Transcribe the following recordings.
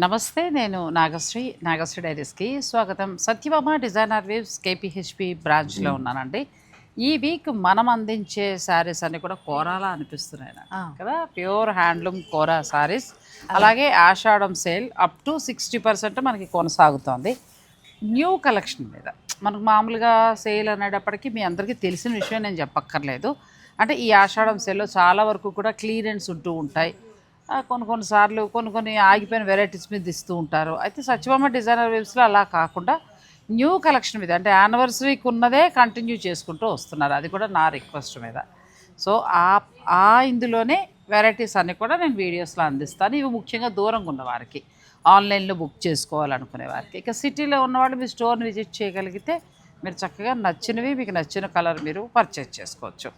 నమస్తే నేను నాగశ్రీ నాగశ్రీ డైరీస్కి స్వాగతం. సత్యభామ డిజైనర్ వేవ్స్ కేపీహెచ్పి బ్రాంచ్లో ఉన్నానండి. ఈ వీక్ మనం అందించే శారీస్ అన్ని కూడా కోరాలా అనిపిస్తున్నాయి. కదా? Pure handloom kora saris. అలాగే Ashadham sale up to sixty percent మనకి కొనసాగుతోంది. న్యూ కలెక్షన్ మీద. మనకు మామూలుగా సేల్ అనేటప్పటికీ మీ అందరికీ తెలిసిన విషయం నేను చెప్పక్కర్లేదు. అంటే ఈ ఆషాఢం సేల్లో చాలా వరకు కూడా క్లియరెన్స్ ఉంటూ ఉంటాయి. కొన్ని కొన్నిసార్లు కొన్ని కొన్ని ఆగిపోయిన వెరైటీస్ మీద ఇస్తూ ఉంటారు. అయితే సత్యభామ డిజైనర్ వేవ్స్లో అలా కాకుండా న్యూ కలెక్షన్ మీద అంటే యానివర్సరీకి ఉన్నదే కంటిన్యూ చేసుకుంటూ వస్తున్నారు. అది కూడా నా రిక్వెస్ట్ మీద. సో ఆ ఆ ఇందులోనే వెరైటీస్ అన్నీ కూడా నేను వీడియోస్లో అందిస్తాను. ఇవి ముఖ్యంగా దూరంగా ఉన్న వారికి ఆన్లైన్లో బుక్ చేసుకోవాలనుకునే వారికి. ఇక సిటీలో ఉన్నవాళ్ళు మీ స్టోర్ని విజిట్ చేయగలిగితే మీరు చక్కగా నచ్చినవి మీకు నచ్చిన కలర్ మీరు పర్చేజ్ చేసుకోవచ్చు.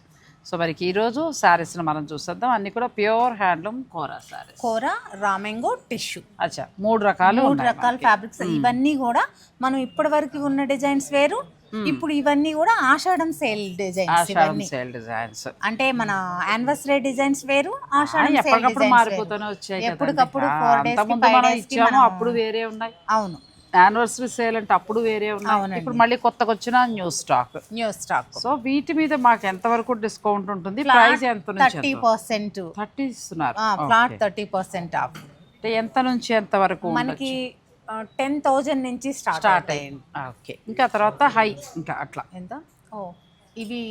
సో మరి ఈరోజు శారీస్ని మనం చూసేద్దాం. అన్నీ కూడా ప్యూర్ హ్యాండ్లూమ్ కోరా శారీస్. కూర రామెంగో టిష్యూ. అచ్చా మూడు రకాలు మూడు రకాల ఫ్యాబ్రిక్స్. ఇవన్నీ కూడా మనం ఇప్పటి వరకు ఉన్న డిజైన్స్ వేరు. ఇప్పుడు ఇవన్నీ కూడా ఆషాఢం సేల్ డిజైన్స్ ఇవన్నీ. Sale designs. అంటే మన యానివర్సరీ డిజైన్స్ వేరు ఆషాఢం సేల్ డిజైన్స్ వచ్చాయి. ఎప్పటికప్పుడు ఇచ్చాము మనం- అప్పుడు వేరే ఉన్నాయి. అవును. యానివర్సరీ సేల్ అంటే అప్పుడు వేరే ఉన్నాయి. ఇప్పుడు మళ్ళీ కొత్తగా వచ్చిన new stock new stock so వీటి మీద మాకు ఎంత వరకు డిస్కౌంట్ ఉంటుంది ప్రైస్ ఎంత థర్టీ పర్సెంట్ థర్టీ ఇస్తున్నారు. Flat Okay. Thirty percent off అంటే ఎంత నుంచి ఎంత వరకు మనకి టెన్ థౌజండ్ నుంచి స్టార్ట్ స్టార్ట్ అయ్యింది ఓకే ఇంకా తర్వాత హై ఇంకా అట్లా. ఎంత? ఓ ఇవి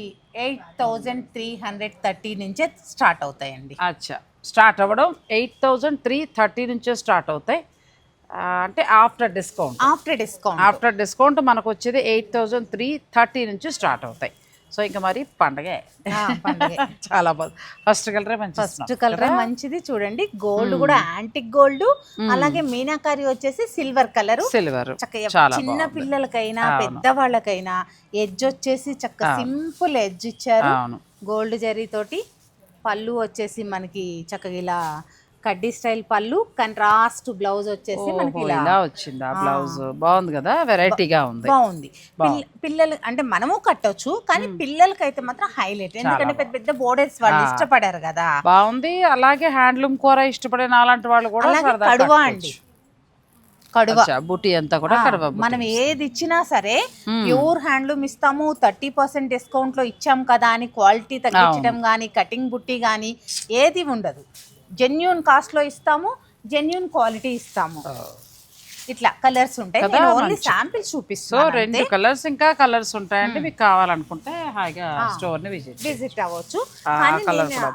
eight thousand three hundred thirty నుంచే స్టార్ట్ అవుతాయండి. అచ్చా. స్టార్ట్ అవ్వడం ఎయిట్ థౌజండ్ త్రీ థర్టీ నుంచే స్టార్ట్ అవుతాయి. అంటే after discount. After discount. After discount మనకు వచ్చేది ఎయిట్ థౌజండ్ త్రీ థర్టీ నుంచి స్టార్ట్ అవుతాయి. సో ఇంకా మరి పండగే. పండుగ. చాలా బాగుంది ఫస్ట్ కలరే మంచి ఫస్ట్ కలర్ మంచిది చూడండి. గోల్డ్ కూడా యాంటిక్ గోల్డ్. అలాగే మీనాకారి వచ్చేసి సిల్వర్ కలర్. సిల్వర్. చిన్న పిల్లలకైనా పెద్దవాళ్ళకైనా ఎడ్జ్ వచ్చేసి చక్క సింపుల్ ఎడ్జ్ ఇచ్చారు. గోల్డ్ జరీ తోటి పళ్ళు వచ్చేసి మనకి చక్కగా ఇలా కడ్డీ స్టైల్ పళ్ళు కంట్రాస్ట్ బ్లౌజ్ వచ్చేసి మనకి ఇలా వచ్చింది ఆ బ్లౌజ్ బాగుంది కదా? వెరైటీగా ఉంది. బాగుంది. పిల్ల- పిల్లలు అంటే మనము కట్టొచ్చు కానీ పిల్లలకైతే మాత్రం హైలైట్ ఎందుకంటే పెద్ద పెద్ద బోర్డర్స్ వాళ్ళు ఇష్టపడారు కదా. బాగుంది. అలాగే హ్యాండ్లూమ్ కూర ఇష్టపడిన అలాంటి వాళ్ళు కూడా కడువ. అండి. కడువ. బుటీ అంతా కూడా కడవ. మనం ఏది ఇచ్చినా సరే ప్యూర్ హ్యాండ్లూమ్ ఇస్తాము థర్టీ పర్సెంట్ డిస్కౌంట్లో ఇచ్చాం కదా అని క్వాలిటీ తగ్గించడం కానీ కటింగ్ బుట్టి కానీ ఏది ఉండదు. జెన్యున్ కాస్ట్లో ఇస్తాము జెన్యున్ క్వాలిటీ ఇస్తాము. ఇట్లా కలర్స్ ఉంటాయి. నేను ఓన్లీ మంచి. శాంపిల్ సో చూపిస్తాను రెండు కలర్స్ ఇంకా కలర్స్ ఉంటాయంటే మీకు కావాలనుకుంటే హాయిగా స్టోర్ని విజిట్ విజిట్ అవ్వచ్చు. కానీ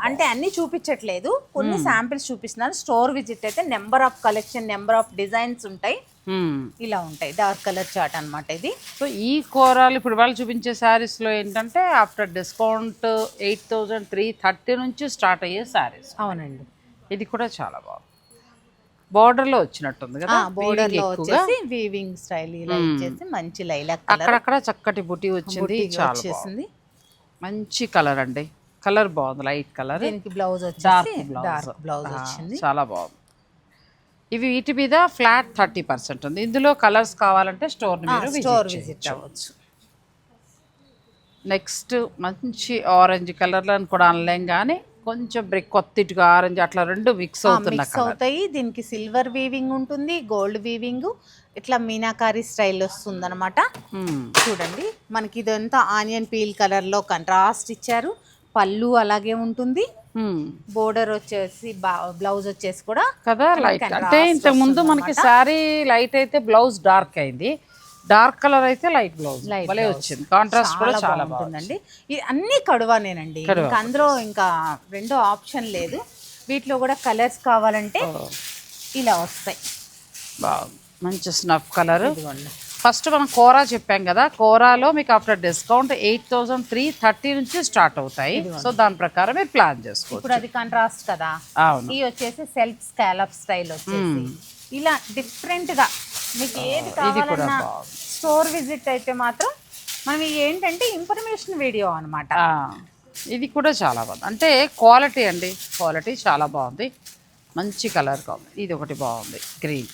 అంటే అన్ని చూపించట్లేదు. కొన్ని శాంపిల్స్ చూపిస్తున్నాను. స్టోర్ విజిట్ అయితే number of collection number of designs ఉంటాయి. ఇలా ఉంటాయి. డార్క్ కలర్ చార్ట్ అన్నమాట ఇది. సో ఈ కూరలు ఇప్పుడు వాళ్ళు చూపించే శారీస్లో ఏంటంటే after discount eight thousand three thirty నుంచి స్టార్ట్ అయ్యే శారీస్ అవునండి. ఇది కూడా చాలా బాగుంది. బార్డర్లో వచ్చినట్టుంది కదా బోర్డర్లో. వచ్చేసి వీవింగ్ స్టైల్ ఇలా ఇచ్చేసి మంచి లైలాక్ కలర్ అక్కడక్కడ చక్కటి బుటీ వచ్చింది చాలా. వచ్చేసింది. మంచి కలర్ అండి. కలర్ బాగుంది లైట్ కలర్ దీనికి బ్లౌజ్ వచ్చేసి డార్క్ బ్లౌజ్ వచ్చింది. చాలా బాగుంది. ఇవి వీటి మీద ఫ్లాట్ థర్టీ పర్సెంట్ ఉంది. ఇందులో కలర్స్ కావాలంటే స్టోర్ మీరు స్టోర్ విజిట్ అవ్వచ్చు. నెక్స్ట్ మంచి ఆరెంజ్ కలర్లో అని కూడా అనలేం కానీ కొంచెం బ్రిక్ కొత్తిటిగా ఆరెంజ్ అట్లా రెండు మిక్స్ అవుతున్న మిక్స్ అవుతాయి. దీనికి సిల్వర్ వీవింగ్ ఉంటుంది గోల్డ్ వీవింగ్ ఇట్లా మీనాకారి స్టైల్ వస్తుంది అనమాట చూడండి. మనకి ఇదంతా ఆనియన్ పీల్ కలర్లో కంట్రాస్ట్ ఇచ్చారు. పళ్ళు అలాగే ఉంటుంది. బోర్డర్ వచ్చేసి బ్లౌజ్ వచ్చేసి కూడా కదా లైట్ అంటే ఇంతకు ముందు మనకి శారీ లైట్ అయితే బ్లౌజ్ డార్క్ అయింది. డార్క్ కలర్ అయితే లైట్ బ్లౌజ్. భలే. వచ్చింది. కాంట్రాస్ట్ కూడా చాలా బాగుంటుందండి ఇది అన్ని కడువానేనండి ఇంకా అందులో ఇంకా రెండో ఆప్షన్ లేదు. వీటిలో కూడా కలర్స్ కావాలంటే ఇలా వస్తాయి. బాగుంది. మంచి స్నఫ్ కలర్. ఫస్ట్ మనం కోరా చెప్పాం కదా. కోరాలో మీకు after discount eight thousand three thirty నుంచి స్టార్ట్ అవుతాయి. సో దాని ప్రకారం మీరు ప్లాన్ చేసుకోవచ్చు. ఇప్పుడు అది కాంట్రాస్ట్ కదా. అవును. ఈ వచ్చేసి సెల్ఫ్ స్కాలప్ స్టైల్ వచ్చేసి. ఇలా డిఫరెంట్గా మీకు ఏది కావాలన్నా బాగుంది. స్టోర్ విజిట్ అయితే మాత్రం మనం ఏంటంటే ఇన్ఫర్మేషన్ వీడియో అన్నమాట. ఆ, ఇది కూడా చాలా బాగుంది. అంటే క్వాలిటీ అండి. క్వాలిటీ చాలా బాగుంది. మంచి కలర్ కావాలి ఇది ఒకటి బాగుంది. గ్రీన్.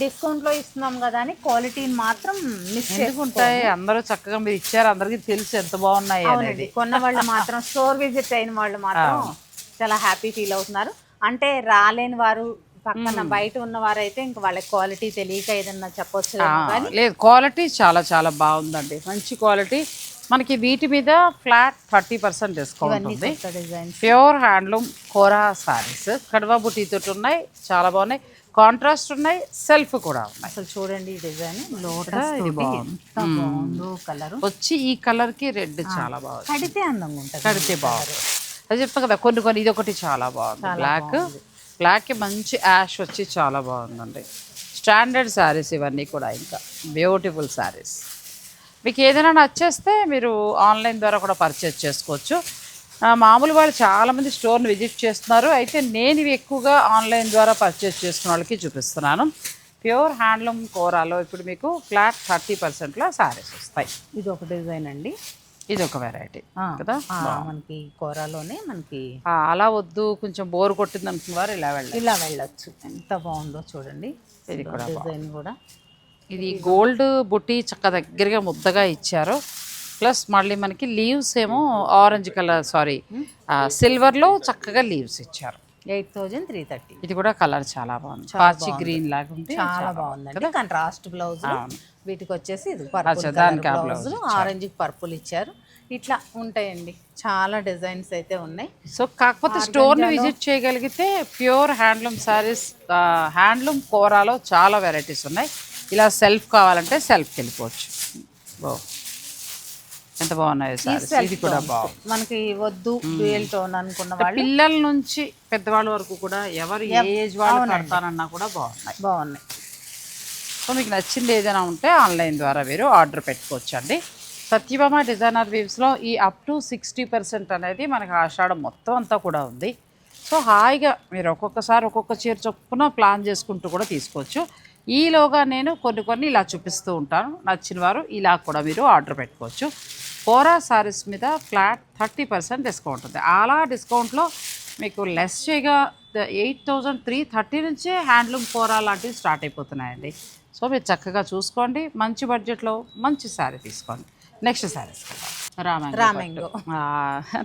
డిస్కౌంట్లో ఇస్తున్నాం కదా అని క్వాలిటీని మాత్రం మిస్ ఎందుకుంటాయి అందరూ చక్కగా మీరు ఇచ్చారు. అందరికీ తెలుసు ఎంత బాగున్నాయి అనేది. కొన్న వాళ్ళు మాత్రం స్టోర్ విజిట్ అయిన వాళ్ళు మాత్రం చాలా హ్యాపీ ఫీల్ అవుతున్నారు. అంటే రాలేని వారు పక్కన బయట ఉన్న వారైతే ఇంక వాళ్ళకి క్వాలిటీ తెలియక ఏదన్నా చెప్పొచ్చు లేదు క్వాలిటీ చాలా చాలా బాగుందండి. మంచి క్వాలిటీ. మనకి వీటి మీద ఫ్లాట్ థర్టీ పర్సెంట్ డిస్కౌంట్ ఉంది. Pure handloom kora saris. కడవ బుటీతోటి ఉన్నాయి చాలా బాగున్నాయి. కాంట్రాస్ట్ ఉన్నాయి సెల్ఫ్ కూడా ఉన్నాయి. అసలు చూడండి ఈ డిజైన్. ఇది బాగుందో. కలర్. వచ్చి ఈ కలర్కి రెడ్ చాలా బాగుంది కడితే అందంగా ఉంటుంది కడితే బాగుంది. అది చెప్తా కదా కొన్ని కొన్ని ఇది ఒకటి చాలా బాగుంది. బ్లాక్ క్లాక్కి మంచి యాష్ వచ్చి చాలా బాగుందండి. స్టాండర్డ్ శారీస్ ఇవన్నీ కూడా ఇంకా. బ్యూటిఫుల్ శారీస్ మీకు ఏదైనా నచ్చేస్తే మీరు ఆన్లైన్ ద్వారా కూడా పర్చేజ్ చేసుకోవచ్చు. మామూలు వాళ్ళు చాలామంది స్టోర్ని విజిట్ చేస్తున్నారు. అయితే నేను ఇవి ఎక్కువగా ఆన్లైన్ ద్వారా పర్చేజ్ చేసుకున్న వాళ్ళకి చూపిస్తున్నాను. ప్యూర్ హ్యాండ్లూమ్ కోరాలో ఇప్పుడు మీకు ఫ్లాట్ థర్టీ పర్సెంట్లో శారీస్ వస్తాయి. ఇది ఒక డిజైన్ అండి. ఇది ఒక వెరైటీ కదా? మనకి కూరలోనే మనకి అలా వద్దు కొంచెం బోర్ కొట్టింది అనుకున్నవారు ఇలా వెళ్ళాలి ఇలా వెళ్ళొచ్చు. ఎంత బాగుందో చూడండి. ఇది కూడా డిజైన్ కూడా. ఇది గోల్డ్ బుట్టి చక్క దగ్గరగా ముద్దగా ఇచ్చారు. ప్లస్ మళ్ళీ మనకి లీవ్స్ ఏమో ఆరెంజ్ కలర్ సారీ సిల్వర్లో చక్కగా లీవ్స్ ఇచ్చారు. Eight thousand three thirty. ఇది కూడా కలర్ చాలా బాగుంది. పాచి గ్రీన్ లాగా ఉంటే చాలా బాగుందండి. కాంట్రాస్ట్ బ్లౌజ్ వీటికి వచ్చేసి ఇది పర్పుల్ బ్లౌజ్ ఆరెంజ్ పర్పుల్ ఇచ్చారు. ఇట్లా ఉంటాయండి. చాలా డిజైన్స్ అయితే ఉన్నాయి. సో కాకపోతే స్టోర్ని విజిట్ చేయగలిగితే ప్యూర్ హ్యాండ్లూమ్ శారీస్ హ్యాండ్లూమ్ కోరాలో చాలా వెరైటీస్ ఉన్నాయి. ఇలా సెల్ఫ్ కావాలంటే సెల్ఫ్కి వెళ్ళిపోవచ్చు. ఓ. ఎంత బాగున్నాయి ఇది కూడా బాగుంది. మనకి వద్దు డ్యూయల్ టోన్ అనుకున్న వాళ్ళు. పిల్లల నుంచి పెద్దవాళ్ళ వరకు కూడా ఎవరు ఏ ఏజ్ వాళ్ళు కడతానన్నా కూడా బాగున్నాయి. బాగున్నాయి. సో మీకు నచ్చింది ఏదైనా ఉంటే ఆన్లైన్ ద్వారా మీరు ఆర్డర్ పెట్టుకోవచ్చు అండి సత్యభామ డిజైనర్ వీవ్స్లో ఈ అప్ టు సిక్స్టీ పర్సెంట్ అనేది మనకి ఆషాఢం మొత్తం అంతా కూడా ఉంది. సో హాయిగా మీరు ఒక్కొక్కసారి ఒక్కొక్క చీర చొప్పున ప్లాన్ చేసుకుంటూ కూడా తీసుకోవచ్చు. ఈలోగా నేను కొన్ని కొన్ని ఇలా చూపిస్తూ ఉంటాను. నచ్చిన వారు ఇలా కూడా మీరు ఆర్డర్ పెట్టుకోవచ్చు. కోరా సారీస్ మీద ఫ్లాట్ థర్టీ పర్సెంట్ డిస్కౌంట్ ఉంది. అలా డిస్కౌంట్లో మీకు లెస్ చేయగా ఎయిట్ థౌజండ్ త్రీ థర్టీ నుంచే హ్యాండ్లూమ్ కోరా లాంటివి స్టార్ట్ అయిపోతున్నాయండి. సో మీరు చక్కగా చూసుకోండి. మంచి బడ్జెట్లో మంచి శారీ తీసుకోండి. నెక్స్ట్ శారీస్ కదా రామాంగో. ఆ,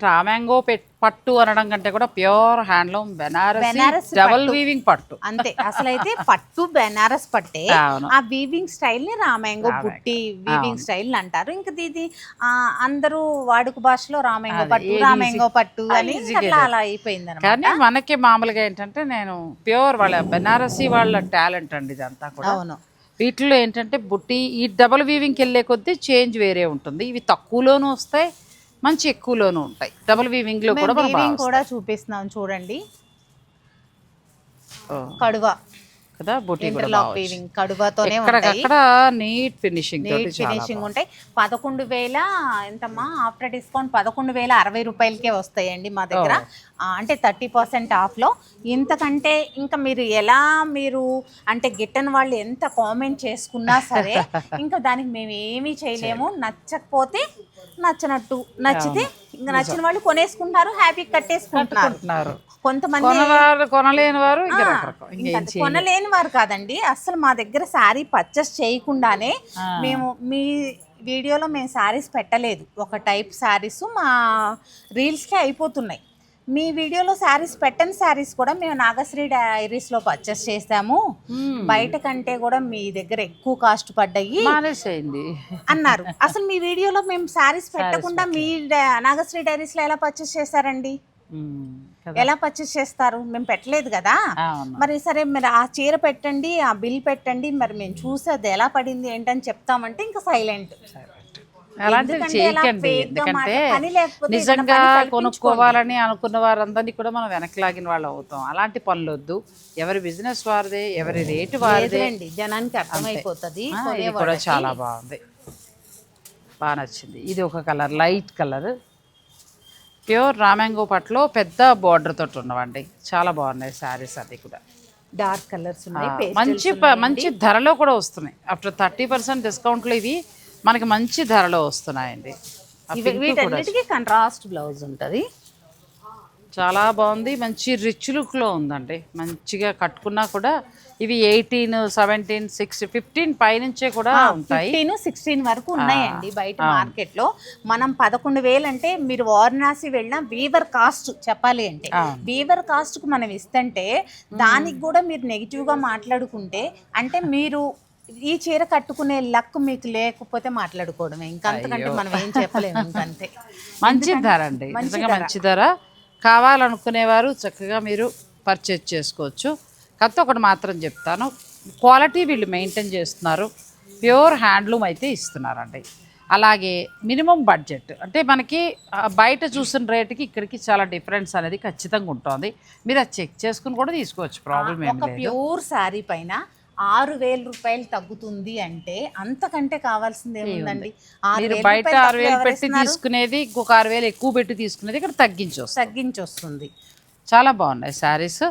రామాంగో పెట్ పట్టు అనడం కంటే కూడా pure handloom Banaras Banaras double weaving పట్టు. అంతే. అసలైతే పట్టు బెనారస్ పట్టే. ఆ వీవింగ్ స్టైల్ని రామాంగో. బుట్టి వీవింగ్ స్టైల్ అంటారు. ఇంకా ఇది ఆ, అందరూ వాడుక భాషలో రామాంగో పట్టు రామాంగో పట్టు అని అలా అయిపోయింది కానీ మనకి మామూలుగా ఏంటంటే నేను ప్యూర్ వాళ్ళ బెనారసీ వాళ్ళ టాలెంట్ అండి ఇదంతా కూడా. అవును. వీటిలో ఏంటంటే బుట్టి ఈ డబల్ వీవింగ్కి వెళ్ళే కొద్దీ చేంజ్ వేరే ఉంటుంది. ఇవి తక్కువలోనూ వస్తాయి మంచి ఎక్కువలోనూ ఉంటాయి. డబల్ వీవింగ్లో కూడా మనం కూడా చూపిస్తున్నాం చూడండి. కడువ. కదా ఇంటర్లాక్ వీవింగ్ కడువతోనే నీట్ ఫినిషింగ్ నీట్ ఫినిషింగ్ ఉంటాయి. పదకొండు వేల ఎంతమ్మా ఆఫ్టర్ డిస్కౌంట్ పదకొండు వేల అరవై రూపాయలకే వస్తాయండి మా దగ్గర. అంటే థర్టీ పర్సెంట్ ఆఫ్లో. ఇంతకంటే ఇంకా మీరు ఎలా మీరు అంటే గిట్టని వాళ్ళు ఎంత కామెంట్ చేసుకున్నా సరే ఇంకా దానికి మేము ఏమీ చేయలేము. నచ్చకపోతే నచ్చినట్టు నచ్చితే ఇంకా నచ్చిన వాళ్ళు కొనేసుకుంటారు హ్యాపీ కట్టేసుకుంటున్నారు. కొంతమంది కొనలేని వారు కొనలేని వారు కాదండి. అసలు మా దగ్గర శారీ పర్చేస్ చేయకుండానే మేము మీ వీడియోలో మేము శారీస్ పెట్టలేదు. ఒక టైప్ శారీస్ మా రీల్స్కే అయిపోతున్నాయి. మీ వీడియోలో శారీస్ పెట్టని శారీస్ కూడా మేము నాగశ్రీ డైరీస్లో పర్చేస్ చేసాము. బయట కంటే కూడా మీ దగ్గర ఎక్కువ కాస్ట్ పడ్డాయి అన్నారు. అసలు మీ వీడియోలో మేము శారీస్ పెట్టకుండా మీ నాగశ్రీ డైరీస్లో ఎలా పర్చేస్ చేశారండి. ఎలా పర్చేస్ చేస్తారు? మేము పెట్టలేదు కదా? మరి సరే మీరు ఆ చీర పెట్టండి ఆ బిల్ పెట్టండి మరి మేము చూసి అది ఎలా పడింది ఏంటని చెప్తామంటే ఇంకా సైలెంట్ అలాంటివి చేయకండి. ఎందుకంటే నిజంగా. కొనుక్కోవాలని అనుకున్న వారందరినీ కూడా మనం వెనక్కి లాగిన వాళ్ళు అవుతాం. అలాంటి పనులు వద్దు ఎవరి బిజినెస్ వారిదే ఎవరి రేటు వారిదే. జనానికి అర్థమైపోతుంది ఇది కూడా చాలా బాగుంది. బాగా నచ్చింది. ఇది ఒక కలర్ లైట్ కలర్. ప్యూర్ రామాంగో పట్లో పెద్ద బార్డర్ తోటి ఉన్నవండి. చాలా బాగున్నాయి శారీస్ అది కూడా. డార్క్ కలర్స్ మంచి మంచి ధరలో కూడా వస్తున్నాయి. ఆఫ్టర్ థర్టీ పర్సెంట్ డిస్కౌంట్లో ఇవి మనకి మంచి ధరలో వస్తున్నాయండి. వీటన్నిటికీ కంట్రాస్ట్ బ్లౌజ్ ఉంటుంది. చాలా బాగుంది. మంచి రిచ్ లుక్లో ఉందండి. మంచిగా కట్టుకున్నా కూడా ఇవి ఎయిటీన్ సెవెంటీన్ సిక్స్ ఫిఫ్టీన్ పైనుంచే కూడా ఉంటాయి. ఫిఫ్టీన్ సిక్స్టీన్ వరకు ఉన్నాయండి బయట మార్కెట్లో మనం పదకొండు వేలు అంటే మీరు వారణాసి వెళ్ళిన వీవర్ కాస్ట్ చెప్పాలి అంటే. వీవర్ కాస్ట్కు మనం ఇస్తుంటే దానికి కూడా మీరు నెగిటివ్గా మాట్లాడుకుంటే అంటే మీరు ఈ చీర కట్టుకునే లక్ మీకు లేకపోతే మాట్లాడుకోవడమే. ఇంకంతకంటే మనం ఏం చెప్పలేము ఇంకంతే. మంచి ధర అండి. నిజంగా మంచి ధర. కావాలనుకునేవారు చక్కగా మీరు పర్చేజ్ చేసుకోవచ్చు. కాకపోతే ఒకటి మాత్రం చెప్తాను. క్వాలిటీ వీళ్ళు మెయింటైన్ చేస్తున్నారు. ప్యూర్ హ్యాండ్లూమ్ అయితే ఇస్తున్నారండి. అలాగే మినిమం బడ్జెట్ అంటే మనకి బయట చూసిన రేటుకి ఇక్కడికి చాలా డిఫరెన్స్ అనేది ఖచ్చితంగా ఉంటుంది. మీరు అది చెక్ చేసుకుని కూడా తీసుకోవచ్చు. ప్రాబ్లం ఏం ఒక లేదు. ప్యూర్ శారీ పైన ఆరు వేల రూపాయలు తగ్గుతుంది అంటే అంతకంటే కావాల్సింది ఏముందండి? బయట ఆరు వేలు పెట్టి? తీసుకునేది ఇంకొక ఆరు వేలు ఎక్కువ పెట్టి తీసుకునేది ఇక్కడ తగ్గించి వస్తుంది తగ్గించి వస్తుంది చాలా బాగున్నాయి శారీస్.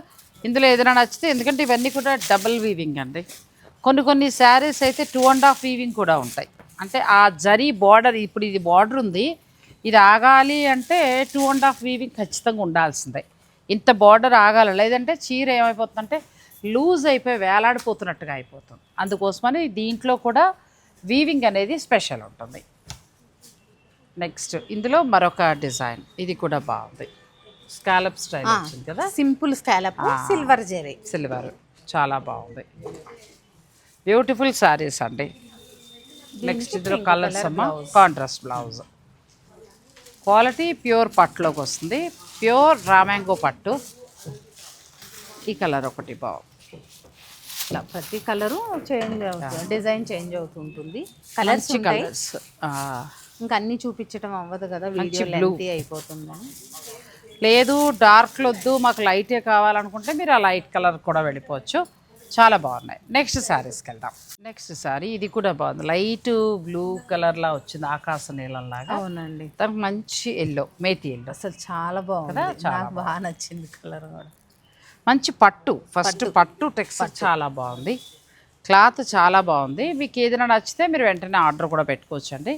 ఇందులో ఏదైనా నచ్చితే ఎందుకంటే ఇవన్నీ కూడా డబుల్ వీవింగ్ అండి. కొన్ని కొన్ని శారీస్ అయితే టూ అండ్ హాఫ్ వీవింగ్ కూడా ఉంటాయి. అంటే ఆ జరీ బార్డర్ ఇప్పుడు ఇది బార్డర్ ఉంది. ఇది ఆగాలి అంటే టూ అండ్ హాఫ్ వీవింగ్ ఖచ్చితంగా ఉండాల్సిందే. ఇంత బార్డర్ ఆగాలి. లేదంటే చీర ఏమైపోతుందంటే లూజ్ అయిపోయి వేలాడిపోతున్నట్టుగా అయిపోతుంది. అందుకోసమని దీంట్లో కూడా వీవింగ్ అనేది స్పెషల్ ఉంటుంది. నెక్స్ట్ ఇందులో మరొక డిజైన్ ఇది కూడా బాగుంది. స్కాలప్ స్టైల్ వచ్చింది కదా? సింపుల్ స్కాలప్ సిల్వర్ జెరీ సిల్వర్ చాలా బాగుంది. బ్యూటిఫుల్ శారీస్ అండి. నెక్స్ట్ ఇందులో కలర్స్ అమ్మ కాంట్రాస్ట్ బ్లౌజ్ క్వాలిటీ ప్యూర్ పట్టులోకి వస్తుంది. ప్యూర్ రామాంగో పట్టు. ఈ కలర్ ఒకటి బాగుంది ఇట్లా ప్రతి కలరు చేంజ్ అవుతుంది డిజైన్ చేంజ్ అవుతుంటుంది. Colours colours. ఇంకా అన్ని చూపించడం అవ్వదు కదా వీడియో లెంతీ అయిపోతుందని. లేదు డార్క్ వద్దు మాకు లైటే కావాలనుకుంటే మీరు ఆ లైట్ కలర్ కూడా వెళ్ళిపోవచ్చు. చాలా బాగున్నాయి. నెక్స్ట్ శారీస్కి వెళ్దాం. నెక్స్ట్ శారీ ఇది కూడా బాగుంది. లైట్ బ్లూ కలర్లా వచ్చింది ఆకాశ నీలంలాగా. అవునండి. దానికి మంచి ఎల్లో మేతి ఎల్లో అసలు చాలా బాగుంది. నాకు బాగా నచ్చింది కలర్ కూడా. మంచి పట్టు. ఫస్ట్ పట్టు. టెక్స్చర్ చాలా బాగుంది. క్లాత్ చాలా బాగుంది. మీకు ఏదైనా నచ్చితే మీరు వెంటనే ఆర్డర్ కూడా పెట్టుకోవచ్చు అండి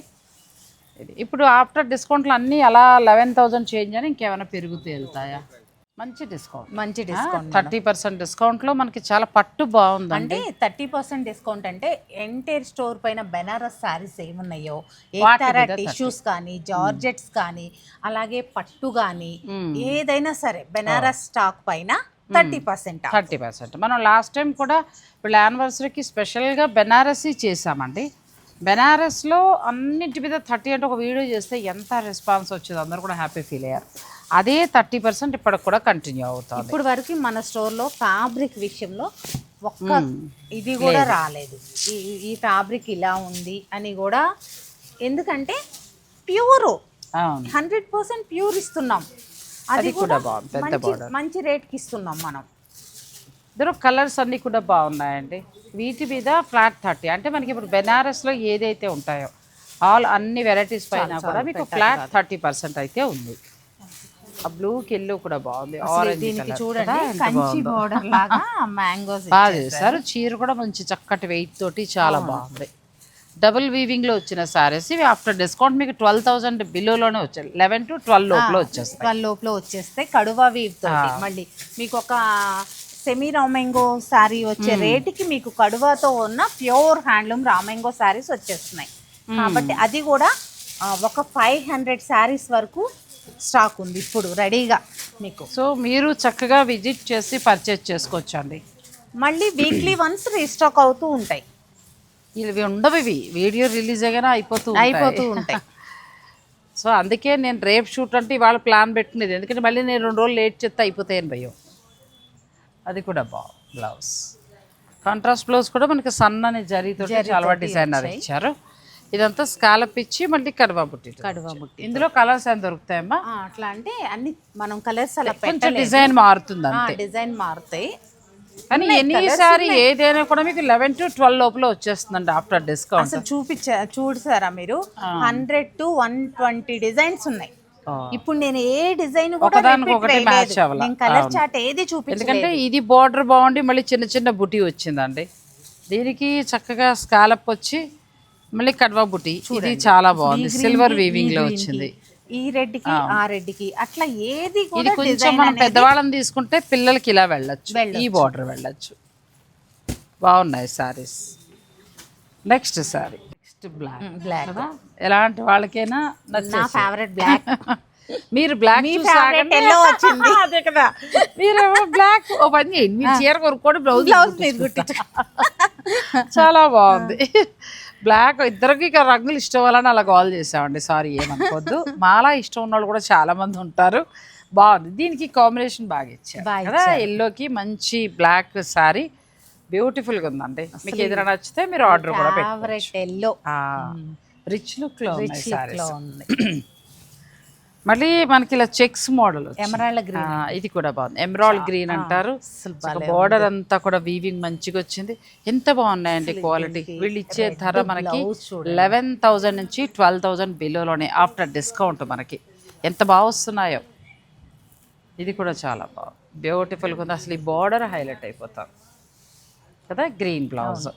ఇది ఇప్పుడు ఆఫ్టర్ డిస్కౌంట్లు అన్నీ అలా లెవెన్ థౌజండ్ చేంజ్ అని ఇంకేమైనా పెరుగుతూ వెళ్తాయా? మంచి డిస్కౌంట్. మంచి డిస్కౌంట్ థర్టీ పర్సెంట్ డిస్కౌంట్లో మనకి చాలా పట్టు బాగుందండి. అంటే థర్టీ పర్సెంట్ డిస్కౌంట్ అంటే ఎంటైర్ స్టోర్ పైన బెనారస్ శారీస్ ఏమున్నాయో? టిష్యూస్ కానీ జార్జెట్స్ కానీ అలాగే పట్టు కానీ ఏదైనా సరే బెనారస్ స్టాక్ పైన థర్టీ పర్సెంట్ థర్టీ పర్సెంట్. మనం లాస్ట్ టైం కూడా వీళ్ళ యానివర్సరీకి స్పెషల్గా బెనారసీ చేసామండి బెనారస్లో అన్నింటి మీద థర్టీ అంటే ఒక వీడియో చేస్తే ఎంత రెస్పాన్స్ వచ్చిందో అందరూ కూడా హ్యాపీ ఫీల్ అయ్యారు. అదే థర్టీ పర్సెంట్ ఇప్పటికి కూడా కంటిన్యూ అవుతుంది. ఇప్పుడు వరకు మన స్టోర్లో ఫ్యాబ్రిక్ విషయంలో ఒక్క ఇది కూడా రాలేదు. ఈ ఈ ఫ్యాబ్రిక్ ఇలా ఉంది అని కూడా ఎందుకంటే ప్యూర్ హండ్రెడ్ పర్సెంట్ ప్యూర్ ఇస్తున్నాం. అది కూడా బాగుంది. పెద్ద మంచి బార్డర్ మంచి రేట్కి ఇస్తున్నాం మనం. ఇందులో కలర్స్ అన్నీ కూడా బాగున్నాయండి. వీటి మీద ఫ్లాట్ థర్టీ. అంటే మనకి ఇప్పుడు బెనారస్లో ఏదైతే ఉంటాయో ఆల్ అన్ని వెరైటీస్ పైన కూడా మీకు ఫ్లాట్ థర్టీ పర్సెంట్ అయితే ఉంది. ఆ బ్లూకి ఎల్లో కూడా బాగుంది. ఆరెంజ్ దీనికి చూడండి కంచి బోర్డర్ లాగా మ్యాంగోస్ బాగా చేశారు. చీర కూడా మంచి చక్కటి వెయిట్ తోటి చాలా బాగుంది. డబుల్ వీవింగ్లో వచ్చిన సారీస్ ఇవి ఆఫ్టర్ డిస్కౌంట్ మీకు ట్వెల్వ్ థౌసండ్ బిలోలోనే వచ్చాయి. లెవెన్ టు ట్వెల్వ్ లోపల వచ్చేస్తాయి. వాళ్ళ లోపల వచ్చేస్తే కడువా వీవ్ తోటి మళ్ళీ మీకు ఒక సెమీ రామెంగో శారీ వచ్చే రేటుకి మీకు కడువాతో ఉన్న ప్యూర్ హ్యాండ్లూమ్ రామెంగో శారీస్ వచ్చేస్తున్నాయి. కాబట్టి అది కూడా ఒక ఫైవ్ హండ్రెడ్ శారీస్ వరకు స్టాక్ ఉంది ఇప్పుడు రెడీగా మీకు. సో మీరు చక్కగా విజిట్ చేసి పర్చేజ్ చేసుకోవచ్చు అండి మళ్ళీ వీక్లీ వన్స్ రీస్టాక్ అవుతూ ఉంటాయి. ఇవి ఉండవు ఇవి. వీడియో రిలీజ్ అయ్యానే అయిపోతూ. అయిపోతూ ఉంటాయి. సో అందుకే నేను రేపు షూట్ అంటే ఇవాళ ప్లాన్ పెట్టుకునేది. ఎందుకంటే మళ్ళీ నేను రెండు రోజులు లేట్ చేస్తే అయిపోతాయని భయం. అది కూడా బాగు బ్లౌజ్. కాంట్రాస్ట్ బ్లౌజ్ కూడా మనకి సన్నని జరీతో చాలా డిజైనర్ ఇచ్చారు. ఇదంతా స్కాలప్ ఇచ్చి మళ్ళీ కడవా బుట్టి కడువా బుట్టి ఇందులో కలర్స్ ఏం దొరుకుతాయమ్మా? అట్లా అంటే అన్ని మనం కలర్స్ అలా కొంచెం డిజైన్ మారుతుంది డిజైన్ మారుతాయి. కానీ ఎన్నిసారి ఏదైనా కూడా మీకు లెవెన్ టు ట్వెల్వ్ లోపల వచ్చేస్తుందండి ఆఫ్టర్ డిస్కౌంట్. అసలు చూపించా చూసారా మీరు? Hundred to one twenty designs ఉన్నాయి. ఇప్పుడు నేను ఏ డిజైన్ కలర్ చాట్ ఏది చూపించలేదు. ఎందుకంటే ఇది బార్డర్ బాగుండి మళ్ళీ చిన్న చిన్న బుటీ వచ్చిందండి. దీనికి చక్కగా స్కాలప్ వచ్చి మళ్ళీ కడ్వా బుటీ. ఇది చాలా బాగుంది. సిల్వర్ వీవింగ్లో వచ్చింది. ఈ రెడ్కి ఆ రెడ్కి అట్లా ఏది ఇది కూడా కొంచెం మనం పెద్దవాళ్ళని తీసుకుంటే పిల్లలకి ఇలా వెళ్ళొచ్చు. ఈ బార్డర్ వెళ్ళొచ్చు. బాగున్నాయి saris next sari next black black కదా? ఎలాంటి వాళ్ళకైనా నా ఫేవరెట్ బ్లాక్ మీరు బ్లాక్ వచ్చింది. అదే కదా. మీరేమో బ్లాక్ ఓ పని చేయండి మీరు చీర కొనుక్కోండి బ్లౌజ్ బ్లౌజ్ మీరు కుట్టించు చాలా బాగుంది. బ్లాక్ ఇద్దరికి రంగులు ఇష్టం వలన అలా కాల్ చేసామండి సారీ ఏమనుకోవద్దు మాలా ఇష్టం ఉన్న వాళ్ళు కూడా చాలా మంది ఉంటారు. బాగుంది. దీనికి కాంబినేషన్ బాగా ఇచ్చారు. కదా? ఎల్లోకి మంచి బ్లాక్ సారీ బ్యూటిఫుల్గా ఉందండి మీకు ఏదైనా నచ్చితే మీరు ఆర్డర్ కూడా ఎల్లో రిచ్ లుక్లో ఉన్నాయి లో sarees. ఉంది. మళ్ళీ మనకి ఇలా చెక్స్ మోడల్ ఎమరాల్డ్ గ్రీన్ ఇది కూడా బాగుంది. ఎమరాల్డ్ గ్రీన్ అంటారు. బోర్డర్ అంతా కూడా వీవింగ్ మంచిగా వచ్చింది. ఎంత బాగున్నాయండి క్వాలిటీ వీళ్ళు ఇచ్చే ధర మనకి లెవెన్ థౌజండ్ నుంచి ట్వెల్వ్ థౌజండ్ బిలోలోనే ఆఫ్టర్ డిస్కౌంట్ మనకి. ఎంత బాగా వస్తున్నాయో. ఇది కూడా చాలా బాగుంది. బ్యూటిఫుల్గా ఉంది. అసలు ఈ బార్డర్ హైలైట్ అయిపోతాం. కదా? గ్రీన్ బ్లౌజ్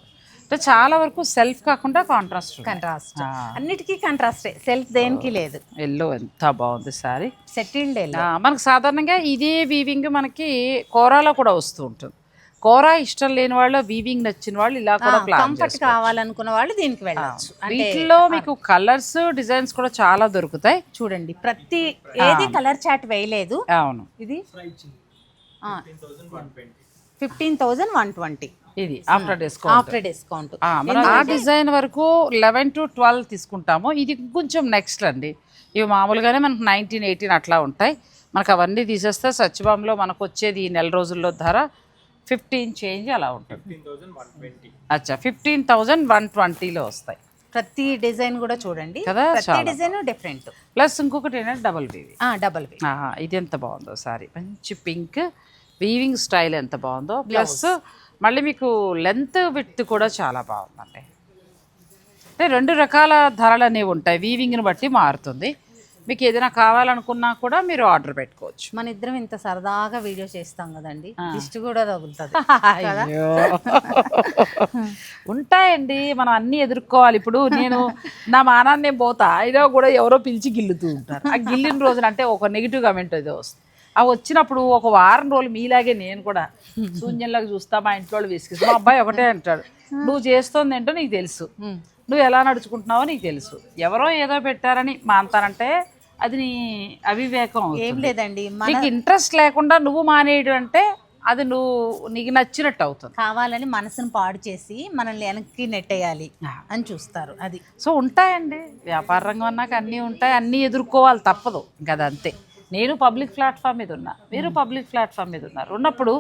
అంటే చాలా వరకు సెల్ఫ్ కాకుండా కాంట్రాస్ట్ కంట్రాస్ట్ అన్నిటికీ కంట్రాస్టే సెల్ఫ్ దేనికి లేదు. ఎల్లో ఎంత బాగుంది సారీ సెటిల్డ్ ఎల్లో మనకు సాధారణంగా ఇదే వీవింగ్ మనకి కోరాలో కూడా వస్తూ ఉంటుంది. కోరా ఇష్టం లేని వాళ్ళు వీవింగ్ నచ్చిన వాళ్ళు ఇలా కూడా కంఫర్ట్ కావాలనుకున్న వాళ్ళు దీనికి వెళ్ళచ్చు. వీటిలో మీకు కలర్స్ డిజైన్స్ కూడా చాలా దొరుకుతాయి. చూడండి ప్రతి ఏది కలర్ చాట్ వేయలేదు. అవును. ఇది? ఫిఫ్టీన్ థౌజండ్ వన్ ట్వంటీ ఇది ఆఫ్టర్ డిస్కౌంట్ ఆఫ్టర్ డిస్కౌంట్ మనం ఆ డిజైన్ వరకు లెవెన్ టు ట్వెల్వ్ తీసుకుంటాము. ఇది కొంచెం నెక్స్ట్ అండి. ఇవి మామూలుగానే మనకు నైన్టీన్ ఎయిటీన్ అట్లా ఉంటాయి. మనకు అవన్నీ తీసేస్తే సత్యభామలో మనకు వచ్చేది ఈ నెల రోజుల్లో ధర ఫిఫ్టీన్ చేంజ్ అలా ఉంటుంది. అచ్చా ఫిఫ్టీన్ థౌజండ్ వన్ ట్వంటీలో వస్తాయి. ప్రతి డిజైన్ కూడా చూడండి. కదా ప్రతి డిజైన్ డిఫరెంట్ ప్లస్ ఇంకొకటి ఏంటంటే డబుల్ వీవి డబల్ వే ఇది ఎంత బాగుందో సారీ మంచి పింక్ వీవింగ్ స్టైల్ ఎంత బాగుందో. ప్లస్ మళ్ళీ మీకు లెంత్ విత్ కూడా చాలా బాగుందండి. అంటే రెండు రకాల ధరలు అనేవి ఉంటాయి. వీవింగ్ని బట్టి మారుతుంది. మీకు ఏదైనా కావాలనుకున్నా కూడా మీరు ఆర్డర్ పెట్టుకోవచ్చు. మన ఇద్దరం ఇంత సరదాగా వీడియో చేస్తాం కదండి. దిష్టి కూడా తగులుతుంది. ఉంటాయండి. మనం అన్ని ఎదుర్కోవాలి. ఇప్పుడు నేను నా మానాన్ని నేను పోతా. అయినా కూడా ఎవరో పిలిచి గిల్లుతూ ఉంటారు. ఆ గిల్లిన రోజున అంటే ఒక నెగిటివ్ కమెంట్ ఏదో వస్తుంది. అవి వచ్చినప్పుడు ఒక వారం రోజులు మీలాగే నేను కూడా శూన్యంలాగా చూస్తా మా ఇంట్లో వాళ్ళు విసిగిస్తా. మా అబ్బాయి ఒకటే అంటాడు నువ్వు చేస్తోంది ఏంటో నీకు తెలుసు. నువ్వు ఎలా నడుచుకుంటున్నావో నీకు తెలుసు. ఎవరో ఏదో పెట్టారని మాంతానంటే అది నీ అవివేకం. ఏం లేదండి నీకు ఇంట్రెస్ట్ లేకుండా నువ్వు మానేయడం అంటే అది నువ్వు నీకు నచ్చినట్టు అవుతుంది. కావాలని మనసును పాడు చేసి మనల్ని వెనక్కి నెట్టేయాలి అని చూస్తారు అది. సో ఉంటాయండి వ్యాపార రంగం అన్నాక అన్నీ ఉంటాయి అన్నీ ఎదుర్కోవాలి తప్పదు. ఇంకా అది అంతే. నేను పబ్లిక్ ప్లాట్ఫామ్ మీద ఉన్నా. మీరు పబ్లిక్ ప్లాట్ఫామ్ మీద ఉన్నారు. ఉన్నప్పుడు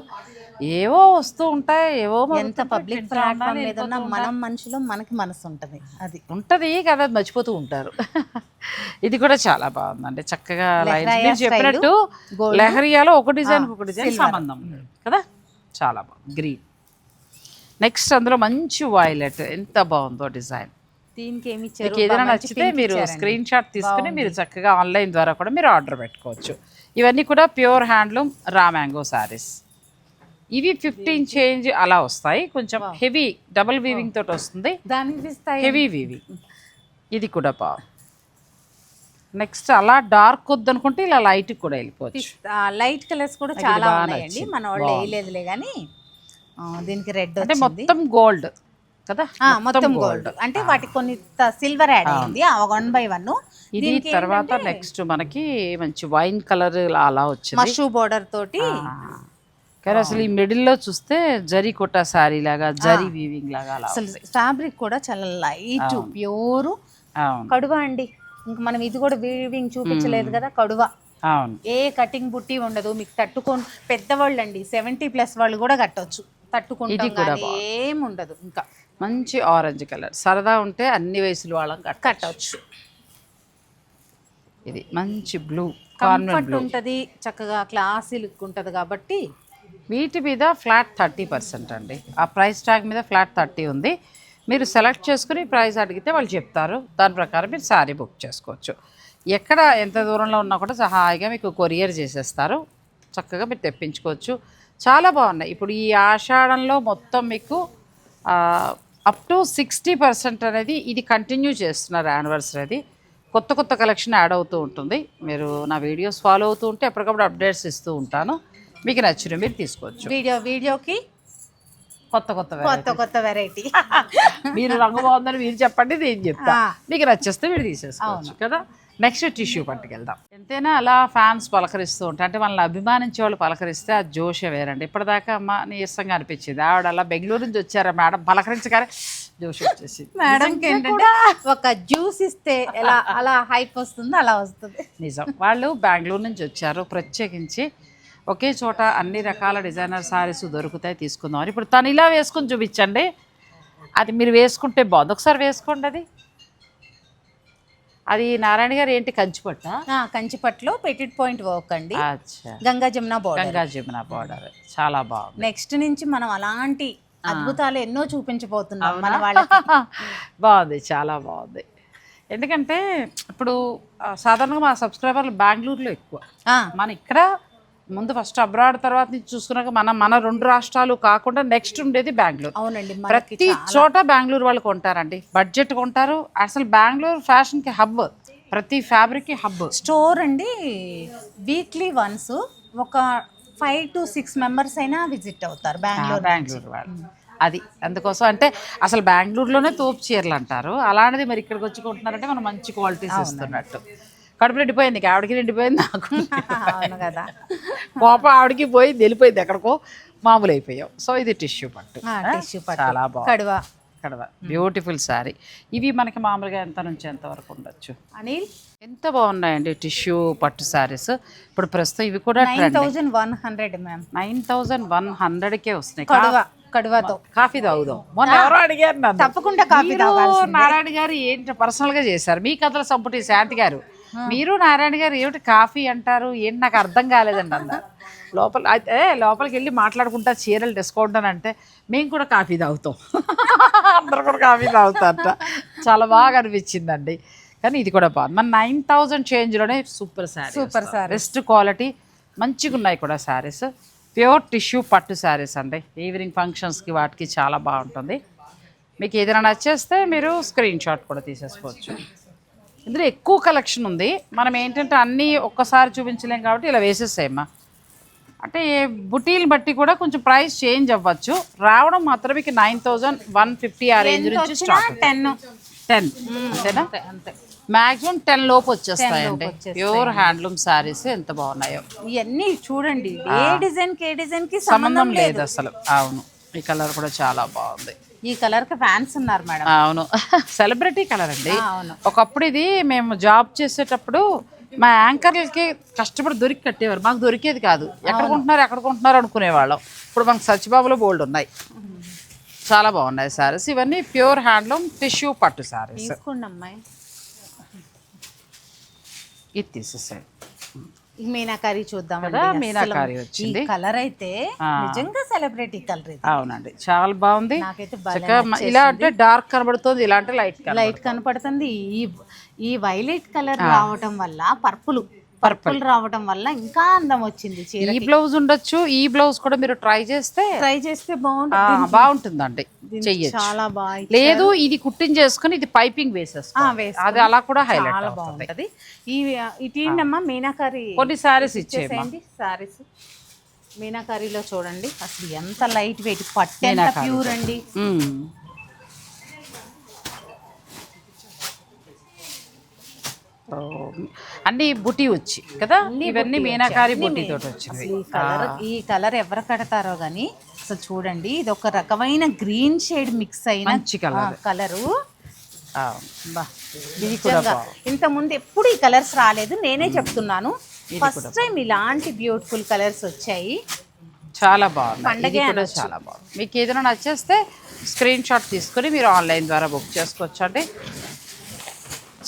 ఏవో వస్తూ ఉంటాయి ఏవో ఎంత పబ్లిక్ ప్లాట్ఫామ్ మీద ఉన్న మనం మనుషులు మనకి మనసు ఉంటది. అది. ఉంటది కదా మర్చిపోతూ ఉంటారు. ఇది కూడా చాలా బాగుందండి. చక్కగా మీరు చెప్పినట్టు. లెహరియాలో ఒక డిజైన్ ఒక డిజైన్ సంబంధం కదా? చాలా బాగుంది. గ్రీన్ నెక్స్ట్ అందులో మంచి వైలెట్ ఎంత బాగుందో డిజైన్. దీనికి ఏమి ఇచ్చారు ఏదైనా నచ్చితే మీరు. స్క్రీన్ షాట్ తీసుకుని మీరు చక్కగా ఆన్లైన్ ద్వారా కూడా మీరు ఆర్డర్ పెట్టుకోవచ్చు. ఇవన్నీ కూడా pure handloom raw mango saris ఇవి ఫిఫ్టీన్ చేంజ్ అలా వస్తాయి. కొంచెం హెవీ డబుల్ వీవింగ్ తోటి వస్తుంది. దానికి హెవీ వీవింగ్ ఇది కూడా బాగుంది నెక్స్ట్ అలా డార్క్ వద్దనుకుంటే ఇలా లైట్ కూడా వెళ్ళిపోవచ్చు. లైట్ కలర్స్ కూడా చాలా ఉన్నాయండి. మన వాళ్ళు వేయలేదులే కానీ దీనికి రెడ్ అంటే మొత్తం గోల్డ్ కదా? మొత్తం గోల్డ్ అంటే వాటికి కొన్ని సిల్వర్ యాడ్ అయింది. వన్ బై వన్ ఇది తర్వాత నెక్స్ట్ మనకి మంచి వైన్ కలర్ అలా వచ్చింది. మషూ బోర్డర్ తోటి కానీ అసలు ఈ మిడిల్లో చూస్తే జరీ కొట్ట సారీ లాగా జరీ వీవింగ్ లాగా అసలు ఫ్యాబ్రిక్ కూడా చాలా లైట్ ప్యూర్ కడువ అండి? ఇంక మనం ఇది కూడా వీవింగ్ చూపించలేదు కదా కడువ. అవును. ఏ కటింగ్ బుట్టి ఉండదు. మీకు తట్టుకొని పెద్దవాళ్ళు అండి సెవెంటీ ప్లస్ వాళ్ళు కూడా కట్టొచ్చు. తట్టుకుంటాం ఏం ఉండదు ఇంకా. మంచి ఆరెంజ్ కలర్. సరదా ఉంటే అన్ని వయసులు వాళ్ళం కట్ట కట్టొచ్చు. ఇది మంచి బ్లూ కంఫర్ట్ ఉంటుంది చక్కగా క్లాసీ లుక్ ఉంటుంది కాబట్టి వీటి మీద ఫ్లాట్ థర్టీ పర్సెంట్ అండి. ఆ ప్రైస్ ట్యాగ్ మీద ఫ్లాట్ థర్టీ ఉంది. మీరు సెలెక్ట్ చేసుకుని ప్రైస్ అడిగితే వాళ్ళు చెప్తారు. దాని ప్రకారం మీరు శారీ బుక్ చేసుకోవచ్చు. ఎక్కడ ఎంత దూరంలో ఉన్నా కూడా సహాయిగా మీకు కొరియర్ చేసేస్తారు. చక్కగా మీరు తెప్పించుకోవచ్చు. చాలా బాగున్నాయి. ఇప్పుడు ఈ ఆషాఢంలో మొత్తం మీకు అప్ టు సిక్స్టీ పర్సెంట్ అనేది ఇది కంటిన్యూ చేస్తున్నారు యానివర్సరీది కొత్త కొత్త కలెక్షన్ యాడ్ అవుతూ ఉంటుంది. మీరు నా వీడియోస్ ఫాలో అవుతూ ఉంటే ఎప్పటికప్పుడు అప్డేట్స్ ఇస్తూ ఉంటాను. మీకు నచ్చిన మీరు తీసుకోవచ్చు. వీడియో వీడియోకి కొత్త కొత్త కొత్త కొత్త వెరైటీ మీరు రంగు బాగుందని మీరు చెప్పండి నేను చెప్తా. మీకు నచ్చేస్తే మీరు తీసేసుకోవచ్చు కదా? నెక్స్ట్ టిష్యూ పట్టుకెళ్దాం. ఎంతైనా అలా ఫ్యాన్స్ పలకరిస్తూ ఉంటాయి అంటే మనల్ని అభిమానించే వాళ్ళు పలకరిస్తే ఆ జోషే వేరండి. ఇప్పటిదాకా అమ్మ నీరసంగా అనిపించింది. ఆవిడ అలా బెంగళూరు నుంచి వచ్చారా. మేడం పలకరించగానే జోష్ వచ్చేసి మేడం ఏంటంటే ఒక జ్యూస్ ఇస్తే ఎలా అలా హైప్ వస్తుందో అలా వస్తుంది. నిజం. వాళ్ళు బెంగళూరు నుంచి వచ్చారు. ప్రత్యేకించి ఒకే చోట అన్ని రకాల డిజైనర్ సారీస్ దొరుకుతాయి తీసుకుందాం ఇప్పుడు తను ఇలా వేసుకుని చూపించండి. అది మీరు వేసుకుంటే బాగుంది. ఒకసారి వేసుకోండి అది. అది నారాయణ గారు ఏంటి కంచిపట్ట? కంచిపట్లో పెటిట్ పాయింట్ వర్క్ అండి. గంగా జమున బోర్డర్ గంగా జమున బార్డర్ చాలా బాగుంది. నెక్స్ట్ నుంచి మనం అలాంటి అద్భుతాలు ఎన్నో చూపించబోతున్నాం మన వాళ్ళకి. బాగుంది చాలా బాగుంది. ఎందుకంటే ఇప్పుడు సాధారణంగా మా సబ్స్క్రైబర్లు బెంగళూరులో ఎక్కువ. మన ఇక్కడ ముందు ఫస్ట్ అబ్రాడ్ తర్వాత నుంచి చూసుకున్నాక మన మన రెండు రాష్ట్రాలు కాకుండా నెక్స్ట్ ఉండేది బెంగళూరు. అవునండి ప్రతి చోట బెంగళూరు వాళ్ళు కొంటారండి. బడ్జెట్ కొంటారు. అసలు బెంగళూరు ఫ్యాషన్కి హబ్ ప్రతి ఫ్యాబ్రిక్కి హబ్ స్టోర్ అండి వీక్లీ వన్స్ ఒక ఫైవ్ టు సిక్స్ మెంబర్స్ అయినా విజిట్ అవుతారు బెంగళూరు బెంగళూరు వాళ్ళు. అది అందుకోసం అంటే అసలు బెంగళూరులోనే తోపు చీరలు అంటారు. అలాంటిది మరి ఇక్కడికి వచ్చి కొంటున్నారంటే మనం మంచి క్వాలిటీస్ ఇస్తున్నట్టు. కడుపు నిండిపోయింది ఆవిడకి నిండిపోయింది నాకు. అవును కదా. కోపం ఆవిడకి పోయింది వెళ్ళిపోయింది ఎక్కడికో మామూలు అయిపోయాం. సో ఇది టిష్యూ పట్టు. టిష్యూ పట్టు. చాలా బాగుంది. కడువ. కడవ. బ్యూటిఫుల్ శారీ ఇవి మనకి మామూలుగా ఎంత నుంచి ఎంత వరకు ఉండొచ్చు? అనిల్? ఎంత బాగున్నాయండి టిష్యూ పట్టు శారీస్ ఇప్పుడు ప్రస్తుతం ఇవి కూడా nine thousand one hundred ma'am. Nine thousand one హండ్రెడ్కే వస్తున్నాయి. కడువ కడువతో. కాఫీ తాగుదాం. మొన్న ఎవరో అడిగారు నన్ను. తప్పకుండా కాఫీ మీరు నారాయణ గారు ఏంటి పర్సనల్గా చేశారు? మీ కథల సంపుటి శాంతి గారు. మీరు నారాయణ గారు ఏమిటి కాఫీ అంటారు? ఏంటి నాకు అర్థం కాలేదండి అన్నారు లోపల అయితే లోపలికి వెళ్ళి మాట్లాడుకుంటా చీరలు డిస్కౌంట్ అని అంటే మేము కూడా కాఫీ తాగుతాం. అందరు కూడా కాఫీ తాగుతారట. చాలా బాగా అనిపించిందండి. కానీ ఇది కూడా బాగుంది. మన nine thousand చేంజ్లోనే super sari super best quality మంచిగా ఉన్నాయి కూడా శారీస్. ప్యూర్ టిష్యూ పట్టు శారీస్ అండి. ఈవినింగ్ ఫంక్షన్స్కి వాటికి చాలా బాగుంటుంది. మీకు ఏదైనా నచ్చేస్తే మీరు స్క్రీన్ షాట్ కూడా తీసేసుకోవచ్చు. ఇందులో ఎక్కువ కలెక్షన్ ఉంది. మనం ఏంటంటే అన్నీ ఒక్కసారి చూపించలేం కాబట్టి ఇలా వేసేసాయమ్మా. అంటే బుటీలు బట్టి కూడా కొంచెం ప్రైస్ చేంజ్ అవ్వచ్చు. రావడం మాత్రం మీకు నైన్ థౌజండ్ వన్ ఫిఫ్టీ ఆ రేంజ్ నుంచి స్టార్ట్ టెన్. టెన్ అంతేనా? అంతే మ్యాక్సిమం టెన్ లోపు వచ్చేస్తాయండి. ప్యూర్ హ్యాండ్లూమ్ శారీస్ ఎంత బాగున్నాయో. ఇవన్నీ చూడండి. ఏ డిజైన్కి ఏ డిజైన్కి సంబంధం లేదు. అసలు. అవును. ఈ కలర్ కూడా చాలా బాగుంది. ఈ కలర్కి ఫ్యాన్స్ ఉన్నారు మేడం. అవును. సెలబ్రిటీ కలర్ అండి. అవును. ఒకప్పుడు ఇది మేము జాబ్ చేసేటప్పుడు మా యాంకర్లకి కష్టపడి దొరికి కట్టేవారు. మాకు దొరికేది కాదు. ఎక్కడ కొంటున్నారు ఎక్కడ కొంటున్నారు అనుకునేవాళ్ళం. ఇప్పుడు మనకు సచిబాబులో బోల్డ్ ఉన్నాయి. చాలా బాగున్నాయి సారీస్ ఇవన్నీ ప్యూర్ హ్యాండ్లూమ్ టిష్యూ పట్టు సారీస్ తీసుకోండి అమ్మాయి. ఇది తీసేసాయి మీనాకారి చూద్దాం కదా, మీనాకారి వచ్చింది. కలర్ అయితే నిజంగా సెలబ్రిటీ కలర్ ఇది అవునండి. చాలా బాగుంది. నాకైతే ఇలా అంటే డార్క్ కనబడుతుంది ఇలా అంటే లైట్ కనబడుతుంది. లైట్ కనపడుతుంది. ఈ ఈ వైలెట్ కలర్ రావటం వల్ల పర్పుల్ పర్పుల్ రావటం వల్ల ఇంకా అందం వచ్చింది చీర ఈ బ్లౌజ్ ఉండొచ్చు ఈ బ్లౌజ్ కూడా మీరు ట్రై చేస్తే ట్రై చేస్తే బాగుంటుంది. బాగుంటుందండి. చెయ్యొచ్చు. చాలా బాగా లేదు ఇది కుట్టించేసుకుని ఇది పైపింగ్ వేసుకో. అది అలా కూడా హైలైట్ చాలా బాగుంటది. ఈ ఇటీండమ్మా మీనాకారి కొన్ని సారీస్ ఇచ్చేయమ్మా. చేసేయండి సారీస్ మీనాకారిలో చూడండి. అసలు ఎంత లైట్ వెయిట్ పట్టు. ప్యూర్ అండి మ్మ్. ఓ, అన్ని బుటీ వచ్చి కదా? ఇవన్నీ మీనాకారి బుట్టి తోటి వచ్చినవి. ఈ కలర్ ఈ కలర్ ఎవరు కడతారో గాని అసలు చూడండి ఇది ఒక రకమైన గ్రీన్ షేడ్ మిక్స్ అయిన కలర్. ఇంత ముందు ఎప్పుడు ఈ కలర్స్ రాలేదు నేనే చెప్తున్నాను. ఫస్ట్ టైం ఇలాంటి బ్యూటిఫుల్ కలర్స్ వచ్చాయి. చాలా బాగుంది. పండగే చాలా బాగుంది. మీకు ఏదైనా నచ్చేస్తే స్క్రీన్ షాట్ తీసుకొని మీరు ఆన్లైన్ ద్వారా బుక్ చేసుకోవచ్చు అండి.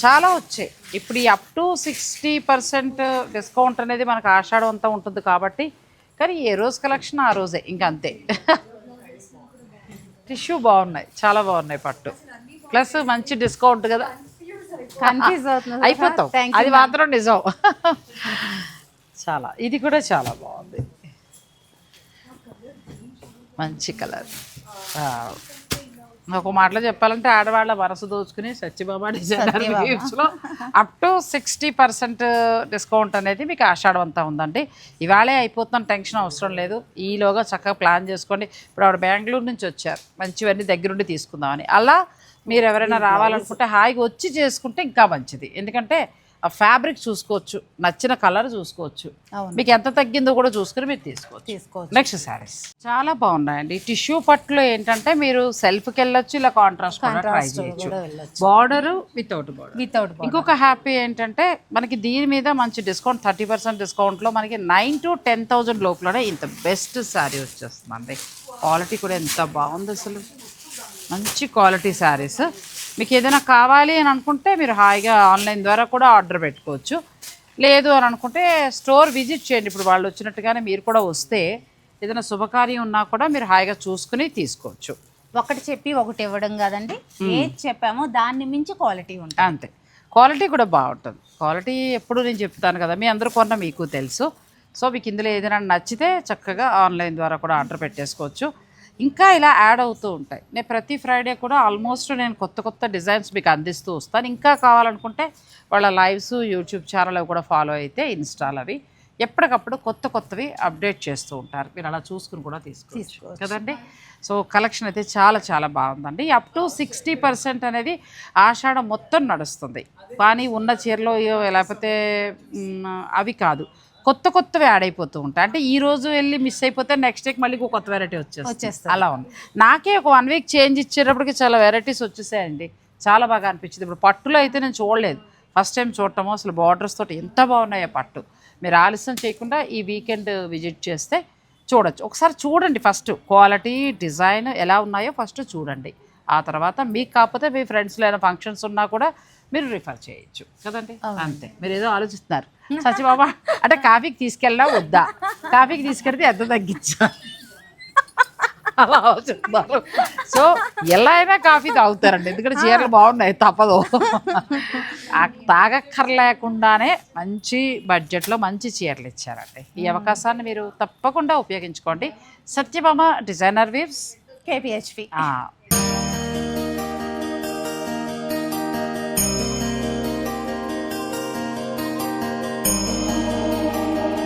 చాలా వచ్చాయి. ఇప్పుడు ఈ up to sixty percent discount అనేది మనకు ఆషాఢం అంతా ఉంటుంది కాబట్టి కానీ ఏ రోజు కలెక్షన్ ఆ రోజే ఇంకా అంతే. టిష్యూ బాగున్నాయి చాలా బాగున్నాయి పట్టు. ప్లస్ మంచి డిస్కౌంట్ కదా. కన్ఫ్యూజ్ అవుతుంది అయిపోతాం. అది మాత్రం నిజం. చాలా. ఇది కూడా చాలా బాగుంది. మంచి కలర్. ఒక మాటలో చెప్పాలంటే ఆడవాళ్ళ వరస దోచుకుని Satyababa డిజైనర్లో up to sixty percent discount అనేది మీకు ఆషాఢం అంతా ఉందండి. ఇవాళే అయిపోతున్న టెన్షన్ అవసరం లేదు. ఈలోగా చక్కగా ప్లాన్ చేసుకోండి. ఇప్పుడు ఆవిడ బెంగళూరు నుంచి వచ్చారు. మంచివన్నీ దగ్గరుండి తీసుకుందామని. అలా మీరు ఎవరైనా రావాలనుకుంటే హాయిగా వచ్చి చేసుకుంటే ఇంకా మంచిది. ఎందుకంటే ఆ ఫ్యాబ్రిక్ చూసుకోవచ్చు నచ్చిన కలర్ చూసుకోవచ్చు. మీకు ఎంత తగ్గిందో కూడా చూసుకుని మీరు తీసుకోవచ్చు. తీసుకోవచ్చు. నెక్స్ట్ శారీస్. చాలా బాగున్నాయండి. టిష్యూ పట్టులో ఏంటంటే మీరు సెల్ఫ్కి వెళ్ళొచ్చు ఇలా కాంట్రాస్ట్ ట్రై చేయొచ్చు. బార్డర్ వితౌట్ బార్డర్ వితౌట్ ఇంకొక హ్యాపీ ఏంటంటే మనకి దీని మీద మంచి డిస్కౌంట్ థర్టీ పర్సెంట్ డిస్కౌంట్లో మనకి నైన్ టు టెన్ థౌజండ్ లోపలనే ఇంత బెస్ట్ శారీ వచ్చేస్తుందండి. క్వాలిటీ కూడా ఎంత బాగుంది అసలు. మంచి క్వాలిటీ శారీస్ మీకు ఏదైనా కావాలి అని అనుకుంటే మీరు హాయిగా ఆన్లైన్ ద్వారా కూడా ఆర్డర్ పెట్టుకోవచ్చు. లేదు అని అనుకుంటే స్టోర్ విజిట్ చేయండి. ఇప్పుడు వాళ్ళు వచ్చినట్టుగానే మీరు కూడా వస్తే ఏదైనా శుభకార్యం ఉన్నా కూడా మీరు హాయిగా చూసుకుని తీసుకోవచ్చు. ఒకటి చెప్పి ఒకటి ఇవ్వడం కాదండి. ఏది చెప్పామో దాన్ని మించి క్వాలిటీ ఉంటుంది. అంతే. క్వాలిటీ కూడా బాగుంటుంది. క్వాలిటీ ఎప్పుడు నేను చెప్తాను కదా మీ అందరూ కొన్న మీకు తెలుసు. సో మీకు ఇందులో ఏదైనా నచ్చితే చక్కగా ఆన్లైన్ ద్వారా కూడా ఆర్డర్ పెట్టేసుకోవచ్చు. ఇంకా ఇలా యాడ్ అవుతూ ఉంటాయి. నేను ప్రతి ఫ్రైడే కూడా ఆల్మోస్ట్ నేను కొత్త కొత్త డిజైన్స్ మీకు అందిస్తూ వస్తాను. ఇంకా కావాలనుకుంటే వాళ్ళ లైవ్స్ యూట్యూబ్ ఛానల్ కూడా ఫాలో అయితే ఇన్స్టాల్ అవి ఎప్పటికప్పుడు కొత్త కొత్తవి అప్డేట్ చేస్తూ ఉంటారు. మీరు అలా చూసుకుని కూడా తీసుకోవచ్చు. కదండి? సో కలెక్షన్ అయితే చాలా చాలా బాగుందండి. అప్ టు సిక్స్టీ పర్సెంట్ అనేది ఆషాఢం మొత్తం నడుస్తుంది. కానీ ఉన్న చీరలో లేకపోతే అవి కాదు. కొత్త కొత్తవి యాడ్ అయిపోతూ ఉంటాయి. అంటే ఈ రోజు వెళ్ళి మిస్ అయిపోతే నెక్స్ట్ వీక్ మళ్ళీ కొత్త వెరైటీ వచ్చేస్తుంది. అలా ఉంది. నాకే ఒక వన్ వీక్ చేంజ్ ఇచ్చేటప్పటికి చాలా వెరైటీస్ వచ్చేసాయండి. చాలా బాగా అనిపించింది. ఇప్పుడు పట్టులో అయితే నేను చూడలేదు. ఫస్ట్ టైం చూడటము అసలు బార్డర్స్ తోటి ఎంత బాగున్నాయో పట్టు. మీరు ఆలస్యం చేయకుండా ఈ వీకెండ్ విజిట్ చేస్తే చూడొచ్చు. ఒకసారి చూడండి ఫస్ట్ క్వాలిటీ డిజైన్ ఎలా ఉన్నాయో ఫస్ట్ చూడండి. ఆ తర్వాత మీకు కాకపోతే మీ ఫ్రెండ్స్లో ఏమైనా ఫంక్షన్స్ ఉన్నా కూడా మీరు రిఫర్ చేయొచ్చు. కదండి? అంతే. మీరు ఏదో ఆలోచిస్తున్నారు. సచిబాబా అంటే కాఫీకి తీసుకెళ్ళా వద్దా? కాఫీకి తీసుకెళ్తే ఎంత తగ్గించా? అలా ఆలోచిస్తున్నారు. సో ఎలా అయినా కాఫీ తాగుతారండి. ఎందుకంటే చీరలు బాగున్నాయి తప్పదు. తాగక్కర్లేకుండానే మంచి బడ్జెట్లో మంచి చీరలు ఇచ్చారండి. ఈ అవకాశాన్ని మీరు తప్పకుండా ఉపయోగించుకోండి. Satyabhama designer weaves. కేపిహెచ్పి